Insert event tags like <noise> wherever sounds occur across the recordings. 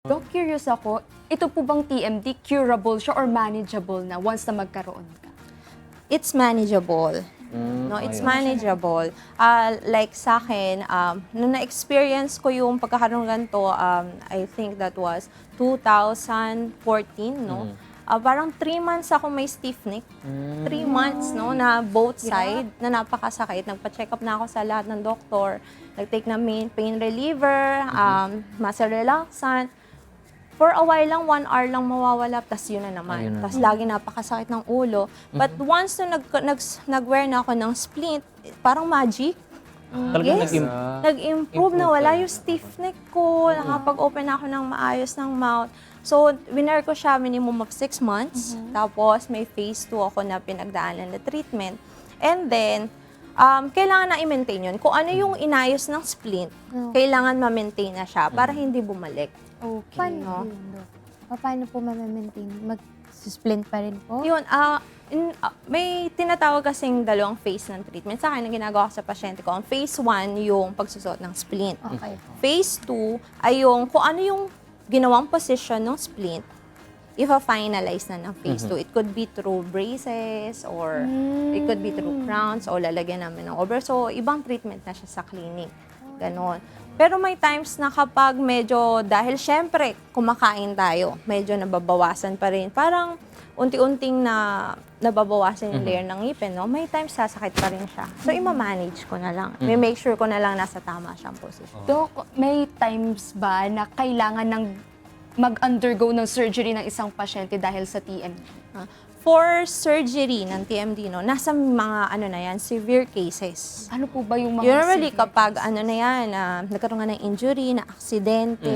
Doc, curious ako, ito po bang TMD curable siya or manageable na once na magkaroon ka? It's manageable. Mm, No, it's ayun. manageable. Ah, like sa akin, um, nung na-experience ko yung pagkakaroon ganito, um, I think that was 2014, no? Ah, parang three months ako may stiff neck. Three months, no, na both side, na napakasakit. Nagpa-check up na ako sa lahat ng doktor. Nag-take na main pain reliever, um, muscle relaxant. For a while lang, one hour lang mawawala, tas yun na naman. Ayun na Tas lagi napakasakit ng ulo. But once na nag, nag, nag-wear na ako ng splint, parang magic. Talagang Yes. nag-im- Nag-improve na wala yung stiff neck ko. Nakapag-open ako ng maayos ng mouth. So, winner ko siya minimum of six months. Tapos, may phase 2 ako na pinagdaanan na treatment. And then, um, kailangan na i-maintain yun. Kung ano yung inayos ng splint, kailangan ma-maintain na siya para hindi bumalik. Okay. Paano no? yun, Paano po ma-maintain? Mag-splint pa rin po? Yun, ah, in- ah, may tinatawag kasing dalawang phase ng treatment. Sa akin, ang ginagawa ko sa pasyente ko, ang phase 1, yung pagsusot ng splint. Okay. Phase 2 ay yung kung ano yung ginawang position ng splint, ifa-finalize na ng phase 2. It could be through braces or it could be through crowns o lalagyan namin ng over. So, ibang treatment na siya sa clinic. Ganon. Pero may times na kapag medyo, dahil syempre, kumakain tayo, medyo nababawasan pa rin. Parang unti-unting na nababawasan yung layer ng ngipin, no? May times sasakit pa rin siya. So, ima-manage ko na lang. May make sure ko na lang nasa tama siyang position. Doc, may times ba na kailangan ng mag-undergo ng surgery ng isang pasyente dahil sa TMD? Ah, For surgery ng TMD, no, nasa mga ano na yan, severe cases. Ano po ba yung mga Usually severe kapag ano na yan, ah, nagkaroon nga ng injury, na aksidente,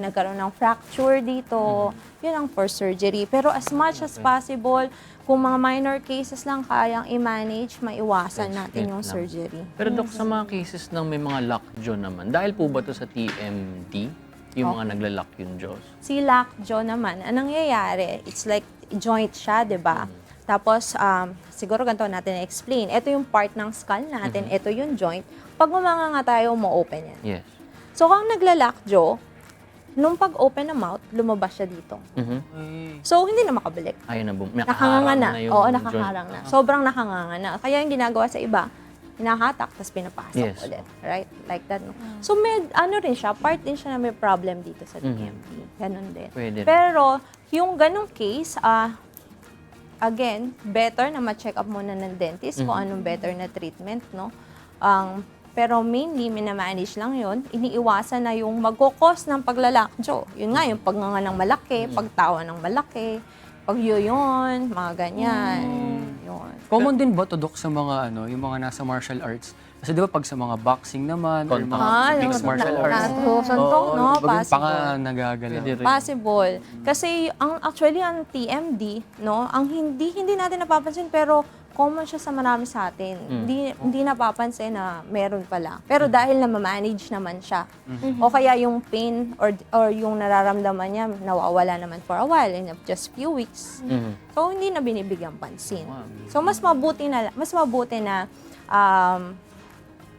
nagkaroon ng fracture dito, yun ang for surgery. Pero as much as possible, kung mga minor cases lang kayang i-manage, maiwasan Yes, natin yung lang. surgery. Pero Dok, sa mga cases ng may mga lockjaw naman, dahil po ba to sa TMD, yung mga nagla-lock yung jaws? Si lockjaw naman, anong nangyayari? It's like joint siya, di ba? Tapos, um, siguro ganito natin explain. Ito yung part ng skull natin, ito yung joint. Pag umanga nga tayo, mo-open yan. Yes. So, kung nagla-lockjaw, nung pag-open ng mouth, lumabas siya dito. Mhm. So, hindi na makabalik. Ayun na, bum- Nakanganga na. yung Oo, nakakarang na. Sobrang nakanganga na. Kaya yung ginagawa sa iba, hinahatak, tapos pinapasok Yes. ulit. Right? Like that, no? So, med, ano rin siya, part din siya na may problem dito sa Mhm. TMD. Ganun din. Pwede rin. Pero, yung ganong case, ah, again, better na ma-check up muna ng dentist kung Mhm. anong better na treatment, no? Ang pero mainly, minamanage lang yon iniiwasan na yung magkukos ng paglalakjo. Yun nga, yung pagnganga ng malaki, Mhm. pagtawa ng malaki, pagyoyon, mga ganyan. Mm. Common din ba to, Dok, sa mga ano, yung mga nasa martial arts? Kasi di ba pag sa mga boxing naman, or mga Ah, mixed yung martial na- arts, natusuntok, no? baga yung Possible. panga nagagalaw. Pwede rin. Possible. Kasi ang actually ang TMD, no, ang hindi hindi natin napapansin pero common siya sa marami sa atin. Hindi hindi napapansin na meron pala. Pero dahil na manage naman siya. O kaya yung pain or or yung nararamdaman niya nawawala naman for a while in just few weeks. Mhm. So hindi na binibigyan pansin. Wow. So mas mabuti na mas mabuti na um,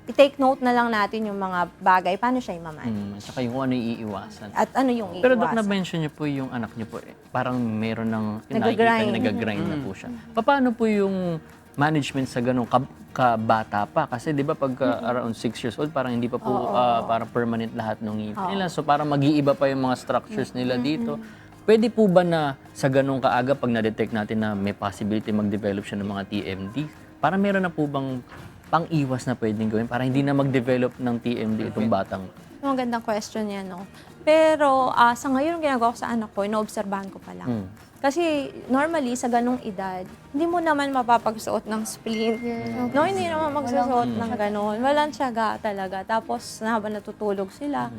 i-take note na lang natin yung mga bagay paano siya i-manage. Mm, at saka yung ano yung iiwasan. At ano yung Pero Dok, iiwasan. na-mention niyo po yung anak niyo po, eh, parang meron ng Nag-grind. nakikita, nag-grind na po siya. Paano po yung management sa ganong ka, kabata pa? Kasi di ba pag uh, around 6 years old, parang hindi pa po uh, parang permanent lahat ng ngipin nila. So parang mag-iiba pa yung mga structures nila dito. Pwede po ba na sa ganong kaaga pag na-detect natin na may possibility mag-develop siya ng mga TMD, para meron na po bang pang-iwas na pwedeng gawin para hindi na mag-develop ng TMD itong batang? Magandang question yan, no? Pero ah, sa ngayon, ang ginagawa ko sa anak ko, inoobserbahan ko pa lang. Mm. Kasi normally, sa ganong edad, hindi mo naman mapapagsuot ng splint. No, hindi naman magsusuot ng ganon. Walang tiyaga talaga. Tapos, na habang natutulog sila,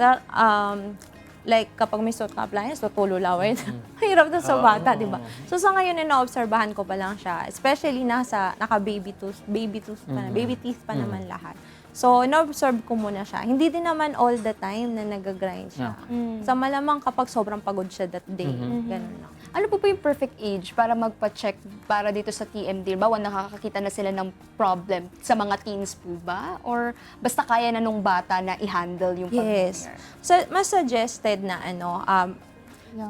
sa- um, like kapag may suot ka appliance, tutulo laway. Hirap na sa bata, di ba? So sa ngayon, inoobserbahan ko pa lang siya. Especially nasa, naka-baby tooth, baby tooth pa na, baby teeth pa naman lahat. So, na-observe ko muna siya. Hindi din naman all the time na nag-grind siya. Sa malamang kapag sobrang pagod siya that day. Ganun lang. Ano po ba yung perfect age para magpa-check para dito sa TMD? Bawa nakakakita na sila ng problem sa mga teens po ba? Or basta kaya na nung bata na i-handle yung Yes. So, mas suggested na ano, um,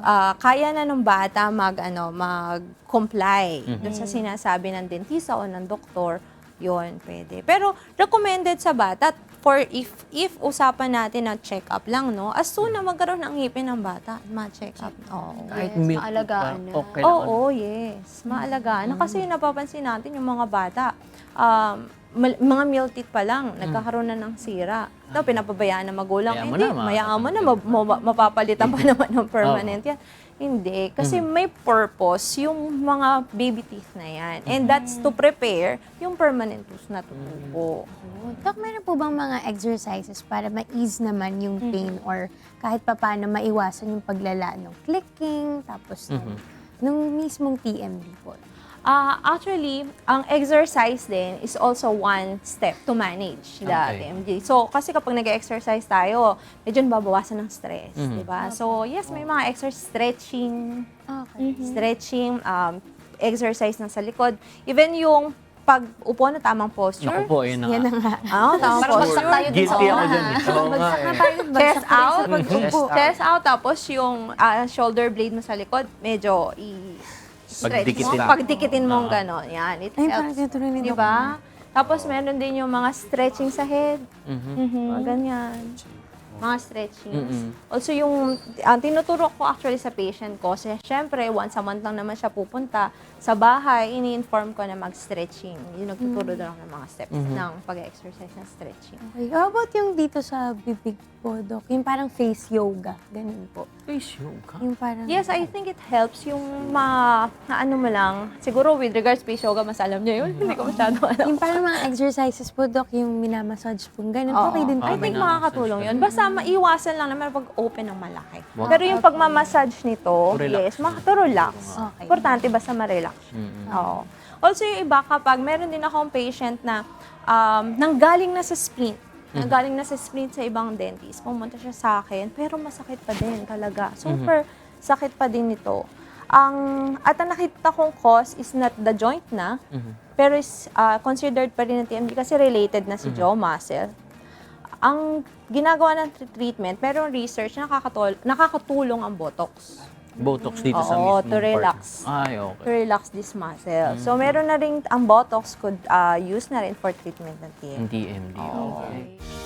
ah, kaya na ng bata mag ano, mag-comply dun sa sinasabi ng dentista o ng doktor, yon pwede. Pero recommended sa bata for if if usapan natin na check-up lang, no? As soon na magkaroon ng ngipin ng bata, ma-check-up. Oo. Kahit Yes, milk maalagaan pa, na. okay lang. Oo, yes. Maalagaan. na. Kasi napapansin natin yung mga bata, um, mal- mga meal teeth pa lang, nagkakaroon na ng sira. Ito, pinapabayaan ng magulang. Hayaan mo Hindi, na, ma- mayaan mo na, ma- ma- mapapalitan pa <laughs> naman ng permanent yan. Hindi. Kasi may purpose yung mga baby teeth na yan. And that's to prepare yung permanent tooth na tutubo. Oh, Doc, meron po bang mga exercises para ma-ease naman yung pain or kahit pa paano maiwasan yung paglala ng clicking, tapos nung, nung mismong TMD po? Ah, actually, ang exercise din is also one step to manage the Okay. TMJ. So, kasi kapag nag-exercise tayo, medyo nababawasan ng stress, di ba? So, yes, may mga exercise, stretching, Okay. stretching, um, exercise ng sa likod. Even yung pag-upo na tamang posture. Naku po, yun na Yan nga. na nga. <laughs> Ah, tamang Parang posture. bagsak tayo dun sa Guilty ako dyan. eh. Oo nga eh. Chest out, Chest out. chest out, tapos yung ah, shoulder blade mo sa likod, medyo i stretch Pagdikitin. mo. Pagdikitin mong Ah. gano'n. Yan, it Ay, parang helps. tinutuloy ni Di Doc. ba? Tapos meron din yung mga stretching sa head. Mhm. Mga ganyan. Mga stretching. Also yung, ang tinuturo ko actually sa patient ko, kasi syempre, once a month lang naman siya pupunta, sa bahay, ini-inform ko na mag-stretching. Yung nagtuturo doon ako ng mga steps ng pag-exercise ng stretching. Okay. How about yung dito sa bibig po, Doc? Yung parang face yoga, ganun po. Face yoga. Yung parang... Yes, I think it helps yung ma, na ano mo lang, siguro with regards to face yoga, mas alam niya yun. Hindi ko masyado <laughs> alam. Yung parang mga exercises po, Doc, yung minamassage po, ganun. Oo. Okay din po. I think may makakatulong yun. Basta maiwasan lang naman pag open ng malaki. Wag- Pero yung pagmamassage nito, To relax. yes, makaka-relax. Okay. Importante basta ma-relax. Mm-mm. Oo. Also yung iba kapag meron din akong patient na um, nanggaling na sa splint, nanggaling na sa splint sa ibang dentist, pumunta siya sa akin, pero masakit pa din talaga. Super sakit pa din nito. Ang, at ang nakita kong cause is not the joint na, pero is uh, considered pa rin ng TMD kasi related na si jaw muscle. Ang ginagawa ng tr- treatment, merong research na nakakatul- nakakatulong ang Botox Botox dito sa Oo, mismong to part. relax. Ay, to okay. relax this muscle. So, meron na rin, ang Botox could uh, use na rin for treatment ng TMD. TMD, okay. Okay.